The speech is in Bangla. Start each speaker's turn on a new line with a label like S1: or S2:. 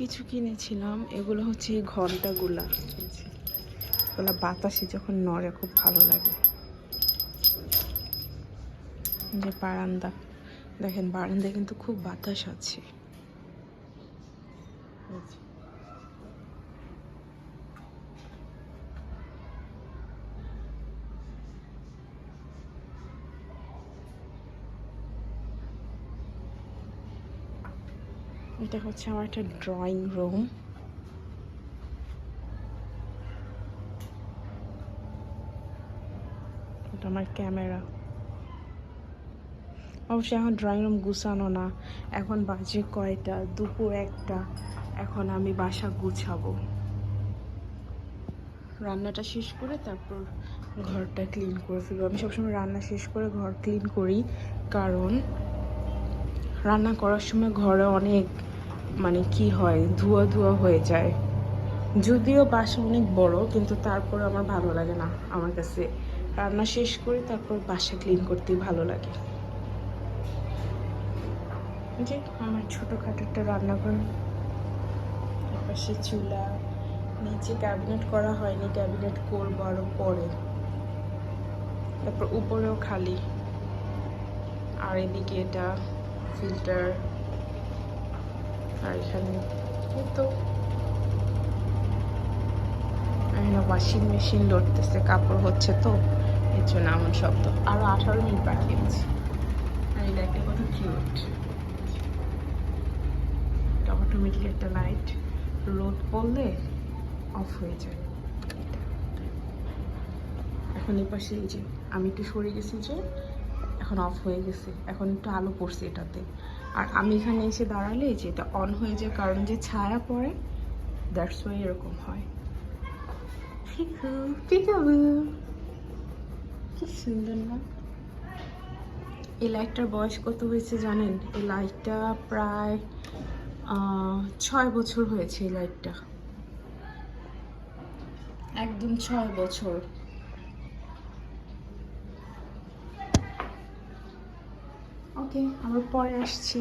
S1: কিছু কিনেছিলাম, এগুলো হচ্ছে এই ঘন্টাগুলা। এগুলো বাতাসে যখন নড়ে, খুব ভালো লাগে। যে বারান্দা, দেখেন বারান্দায় কিন্তু খুব বাতাস আছে এই যে। এটা হচ্ছে আমার একটা ড্রয়িং রুম এটা আমার ক্যামেরা অবশ্যই এখন ড্রয়িং রুম গুছানো না। এখন বাজে কয়টা? দুপুর একটা। এখন আমি বাসা গুছাবো। রান্নাটা শেষ করে তারপর ঘরটা ক্লিন করে ফেলব। আমি সবসময় রান্না শেষ করে ঘর ক্লিন করি। কারণ রান্না করার সময় ঘরে অনেক মানে কি হয়, ধোয়া ধোয়া হয়ে যায়। যদিও বাসা অনেক বড়, কিন্তু তারপর আমার ভালো লাগে না আমার কাছে। রান্না শেষ করে তারপর বাসা ক্লিন করতেই ভালো লাগে। যে আমার ছোটোখাটো একটা রান্নাঘর। পাশে চুলা, নিচে ক্যাবিনেট করা হয়নি ক্যাবিনেট করব আরও পরে। তারপর উপরেও খালি। আর এদিকে এটা ফিল্টার আর এখানে। তো। ওয়াশিং মেশিন লড়তেছে, কাপড় হচ্ছে তো, এর জন্য এমন শব্দ। আরও আঠারো মিনিট বাকি আছে। আর এই দেখে কত কিউট অটোমেটিক একটা লাইট রোদ পড়লে অফ হয়ে যায়। এখন এই পাশে এই যে, আমি একটু সরে গেছি যে, এখন অফ হয়ে গেছে। এখন একটু আলো পড়ছে এটাতে। আর আমি এখানে এসে দাঁড়ালে যে এটা অন হয়ে যায় কারণ যে ছায়া পড়ে দ্যাটস ওয়াই এরকম হয়। কি সুন্দর না? এই লাইটটার বয়স কত হয়েছে জানেন? এই লাইটটা প্রায় ছয় বছর হয়েছে এই লাইটটা একদম ছয় বছর। ওকে আবার পরে আসছি।